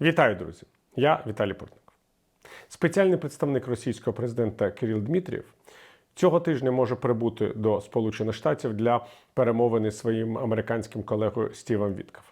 Вітаю, друзі! Я Віталій Портник. Спеціальний представник російського президента Кирил Дмитрієв цього тижня може прибути до Сполучених Штатів для перемовини зі своїм американським колегою Стівом Вітков.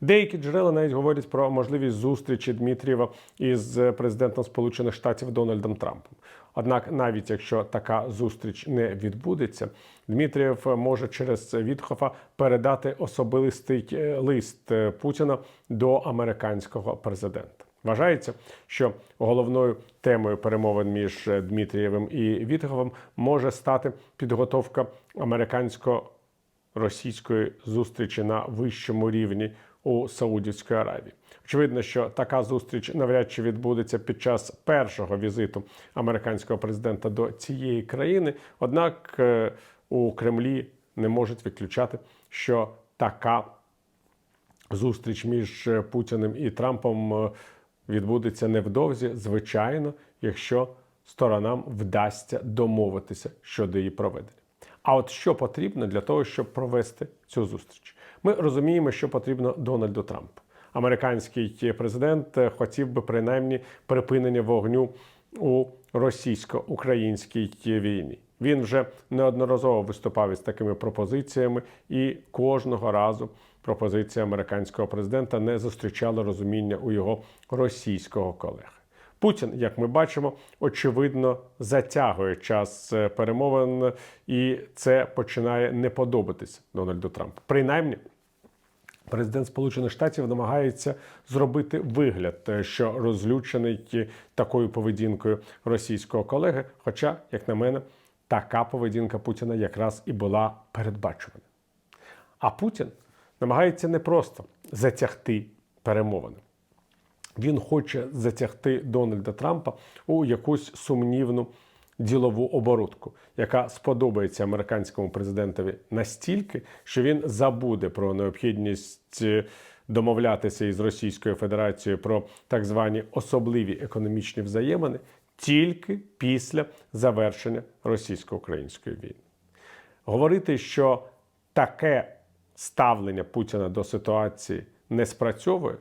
Деякі джерела навіть говорять про можливість зустрічі Дмитрієва із президентом Сполучених Штатів Дональдом Трампом. Однак, навіть якщо така зустріч не відбудеться, Дмитрієв може через Вітхофа передати особистий е, лист е, Путіна до американського президента. Вважається, що головною темою перемовин між Дмитрієвим і Вітховим може стати підготовка американсько-російської зустрічі на вищому рівні у Саудівській Аравії. Очевидно, що така зустріч навряд чи відбудеться під час першого візиту американського президента до цієї країни. Однак е, у Кремлі не можуть відключати, що така зустріч між Путіним і Трампом е, відбудеться невдовзі, звичайно, якщо сторонам вдасться домовитися щодо її проведення. А от що потрібно для того, щоб провести цю зустріч? Ми розуміємо, що потрібно Дональду Трампу. Американський президент хотів би принаймні припинення вогню у російсько-українській війні. Він вже неодноразово виступав із такими пропозиціями, і кожного разу пропозиція американського президента не зустрічала розуміння у його російського колеги. Путін, як ми бачимо, очевидно затягує час е, перемовин, і це починає не подобатися Дональду Трампу. Принаймні. Президент Сполучених Штатів намагається зробити вигляд, е, що розлючений такою поведінкою російського колеги. Хоча, як на мене, така поведінка Путіна якраз і була передбачувана. А Путін намагається не просто затягти перемовини. Він хоче затягти Дональда Трампа у якусь сумнівну ділову оборудку, яка сподобається американському президентові настільки, що він забуде про необхідність е, домовлятися із Російською Федерацією про так звані особливі економічні взаємини тільки після завершення російсько-української війни. Говорити, що таке ставлення Путіна до ситуації не спрацьовує,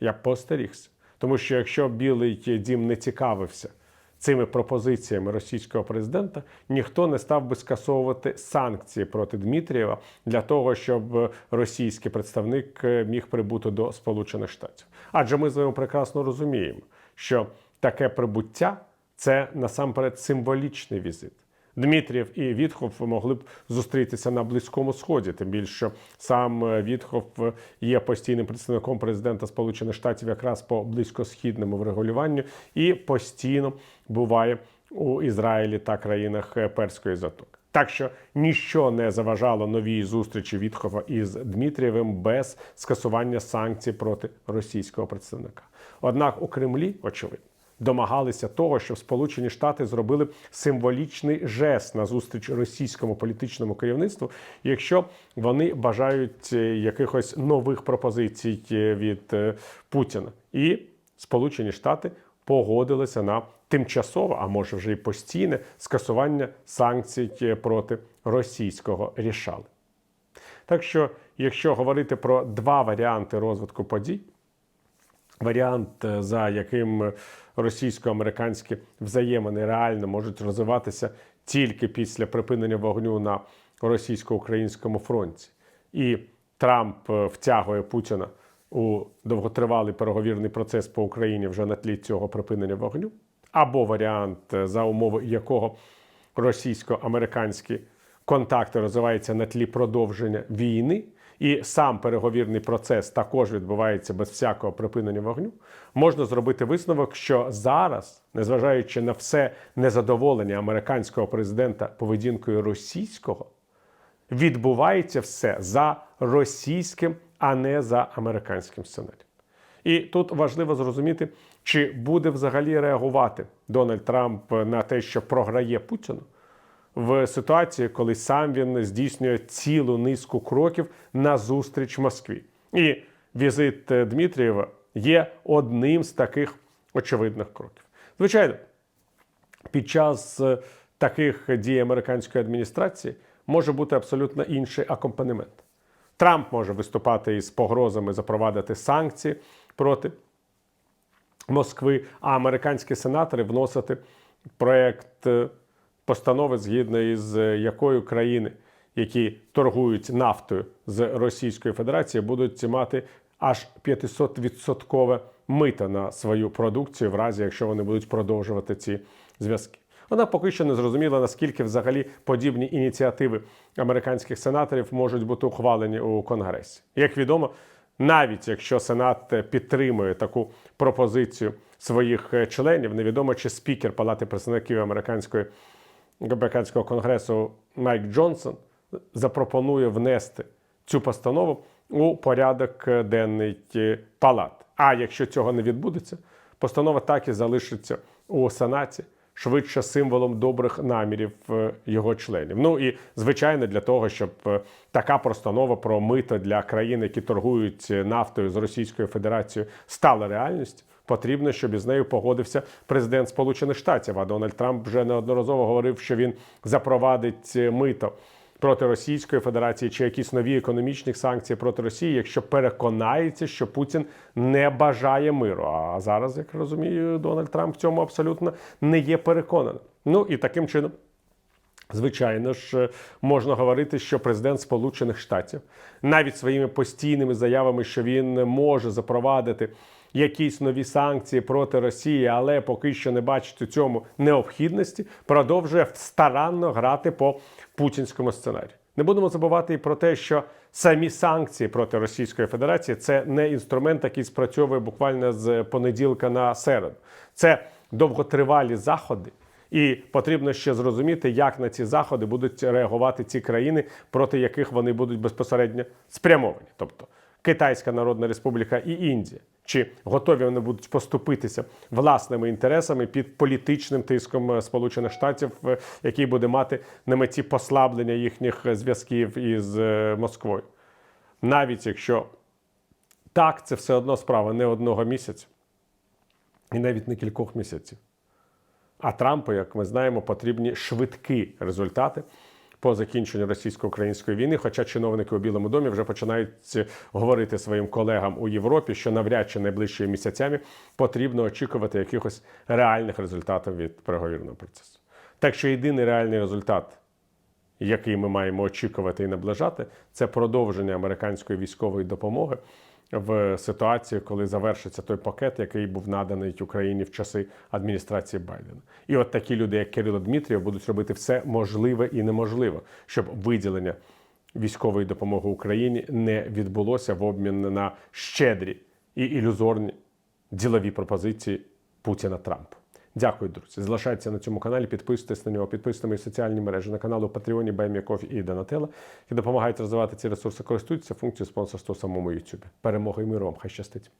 я постерігся. Тому що якщо Білий дім не цікавився цими пропозиціями російського президента, ніхто не став би скасовувати санкції проти Дмитрієва для того, щоб російський представник міг прибути до Сполучених Штатів. Адже ми з вами прекрасно розуміємо, що таке прибуття це насамперед символічний візит. Дмитрієв і Вітхов могли б зустрітися на близькому сході. Тим більше що сам Вітхов є постійним представником президента Сполучених Штатів якраз по близькосхідному врегулюванню і постійно буває у Ізраїлі та країнах Перської затоки. Так що ніщо не заважало новій зустрічі Вітхова із Дмитрієвим без скасування санкцій проти російського представника. Однак у Кремлі, очевидно домагалися того, щоб Сполучені Штати зробили символічний жест на зустріч російському політичному керівництву, якщо вони бажають е, якихось нових пропозицій е, від е, Путіна, і Сполучені Штати погодилися на тимчасове, а може вже й постійне скасування санкцій проти російського рішали. Так що, якщо говорити про два варіанти розвитку подій, варіант, за яким російсько-американські взаємини реально можуть розвиватися тільки після припинення вогню на російсько-українському фронті, і Трамп е, втягує Путіна у довготривалий переговірний процес по Україні вже на тлі цього припинення вогню, або варіант, е, за умови якого російсько-американські контакти розвиваються на тлі продовження війни і сам переговірний процес також відбувається без всякого припинення вогню, можна зробити висновок, що зараз, незважаючи на все незадоволення американського президента поведінкою російського, відбувається все за російським, а не за американським сценарієм. І тут важливо зрозуміти, чи буде взагалі реагувати Дональд Трамп на те, що програє Путіну в ситуації, коли сам він здійснює цілу низку кроків на зустріч Москві. І візит Дмитрієва є одним з таких очевидних кроків. Звичайно, під час е, таких дій американської адміністрації може бути абсолютно інший акомпанемент. Трамп може виступати із погрозами запровадити санкції проти Москви, а американські сенатори вносити проект е, постанови, згідно із е, якою країни, які торгують нафтою з Російської Федерації, будуть мати аж 500% мито на свою продукцію, в разі якщо вони будуть продовжувати ці зв'язки. Вона поки що не зрозуміла, наскільки взагалі подібні ініціативи американських сенаторів можуть бути ухвалені у Конгресі. Як відомо, навіть якщо Сенат підтримує таку пропозицію своїх е, членів, невідомо чи спікер Палати представників американської американського конгресу Майк Джонсон запропонує внести цю постанову у порядок денний палат. А якщо цього не відбудеться, постанова так і залишиться у Сенаті швидше символом добрих намірів е, його членів. Ну і звичайно, для того, щоб е, така постанова про мито для країн, які торгують е, нафтою з Російською Федерацією, стала реальністю. Потрібно, щоб із нею погодився президент Сполучених Штатів. А Дональд Трамп вже неодноразово говорив, що він запровадить мито проти Російської Федерації чи якісь нові економічні санкції проти Росії, якщо переконається, що Путін не бажає миру. А зараз, як розумію, Дональд Трамп в цьому абсолютно не є переконаний. Ну і таким чином. Звичайно ж, можна говорити, що президент Сполучених Штатів навіть своїми постійними заявами, що він може запровадити якісь нові санкції проти Росії, але поки що не бачить у цьому необхідності, продовжує старанно грати по путінському сценарію. Не будемо забувати і про те, що самі санкції проти Російської Федерації це не інструмент, який спрацьовує буквально з понеділка на середу. Це довготривалі заходи. І потрібно ще зрозуміти, як на ці заходи будуть реагувати ці країни, проти яких вони будуть безпосередньо спрямовані, тобто Китайська Народна Республіка і Індія. Чи готові вони будуть поступитися власними інтересами під політичним тиском е, Сполучених Штатів, е, який буде мати на меті послаблення їхніх е, зв'язків із Москвою? Навіть якщо так, це все одно справа не одного місяця, і навіть не кількох місяців. А Трампу, як ми знаємо, потрібні швидкі результати по закінченню російсько-української війни. Хоча чиновники у Білому домі вже починають говорити своїм колегам у Європі, що навряд чи найближчими місяцями потрібно очікувати якихось реальних результатів від переговірного процесу. Так що єдиний реальний результат, який ми маємо очікувати і наближати, це продовження американської військової допомоги в ситуації, коли завершиться той пакет, який був наданий Україні в часи адміністрації Байдена. І от такі люди, як Кирило Дмитрієв, будуть робити все можливе і неможливе, щоб виділення військової допомоги Україні не відбулося в обмін на щедрі і ілюзорні ділові пропозиції Путіна Трампа. Дякую, друзі. Залишайтеся на цьому каналі, підписуйтесь на нього, підписуйтесь на мої соціальні мережі на каналу у Патреоні, Баймяков і Донателла, які допомагають розвивати ці ресурси, користуються функцією спонсорства самому YouTube. Перемоги і миру вам, хай щастить.